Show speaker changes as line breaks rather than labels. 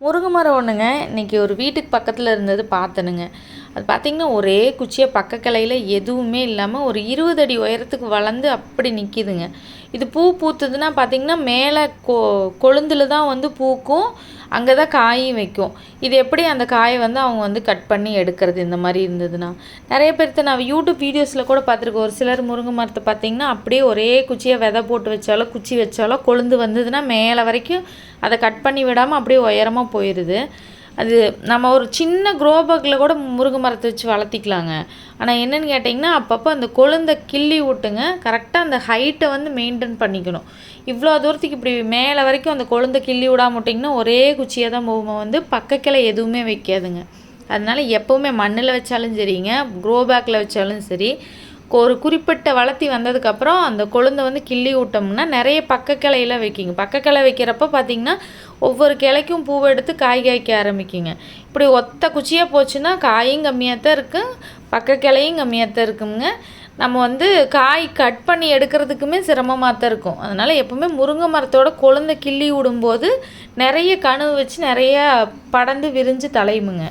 முருங்கை மரம் ஒன்றுங்க இன்றைக்கி ஒரு வீட்டுக்கு பக்கத்தில் இருந்தது பார்த்தனுங்க. அது பார்த்திங்கன்னா ஒரே குச்சியாக பக்க கிளையில் எதுவுமே இல்லாமல் ஒரு இருபது அடி உயரத்துக்கு வளர்ந்து அப்படி நிற்கிதுங்க இது பூ பூத்துதுன்னா பார்த்திங்கன்னா மேலே கொ கொழுந்தில் தான் வந்து பூக்கும். அங்கே தான் காயும் வைக்கும். இது எப்படி அந்த காயை வந்து அவங்க வந்து கட் பண்ணி எடுக்கிறது இந்த மாதிரி இருந்ததுன்னா? நிறைய பேர்த்த நான் யூடியூப் வீடியோஸில் கூட பார்த்துருக்கேன். ஒரு சிலர் முருங்கை மரத்தை பார்த்திங்கன்னா அப்படியே ஒரே குச்சியாக விதை போட்டு வச்சாலோ குச்சி வச்சாலோ கொழுந்து வந்ததுன்னா மேலே வரைக்கும் அதை கட் பண்ணி விடாமல் அப்படியே உயரமாக போயிடுது அது நம்ம ஒரு சின்ன க்ரோ பேக்கில் கூட முருங்கை மரத்தை வச்சு வளர்த்திக்கலாங்க. ஆனால் என்னென்னு கேட்டிங்கன்னா அப்பப்போ அந்த கொழுந்த கிள்ளி விட்டுங்க கரெக்டாக அந்த ஹைட்டை வந்து மெயின்டைன் பண்ணிக்கணும். இவ்வளோ தூரத்துக்கு இப்படி மேலே வரைக்கும் அந்த கொழுந்த கிள்ளி விடாம விட்டிங்கன்னா ஒரே குச்சியாக தான் போகுமா வந்து பக்கக்கிளை எதுவுமே வைக்காதுங்க. அதனால் எப்போவுமே மண்ணில் வச்சாலும் சரிங்க க்ரோ பேக்கில் வச்சாலும் சரி ஒரு குறிப்பிட்ட வளர்த்தி வந்ததுக்கப்புறம் அந்த கொழுந்தை வந்து கிள்ளி விட்டோம்னா நிறைய பக்க கிளையெல்லாம் வைக்கிங்க. பக்க கிளை வைக்கிறப்ப பார்த்திங்கன்னா ஒவ்வொரு கிளைக்கும் பூவை எடுத்து காய் காய்க்க ஆரம்பிக்குங்க. இப்படி ஒத்த குச்சியாக போச்சுன்னா காயும் கம்மியாக தான் இருக்கும் பக்க கிளையும் கம்மியாக தான் இருக்குங்க. நம்ம வந்து காய் கட் பண்ணி எடுக்கிறதுக்குமே சிரமமாக தான் இருக்கும். அதனால் எப்போவுமே முருங்கை மரத்தோட கொழுந்தை கிள்ளி விடும்போது நிறைய கனவு வச்சு நிறையா படந்து விரிஞ்சு தலையுமுங்க.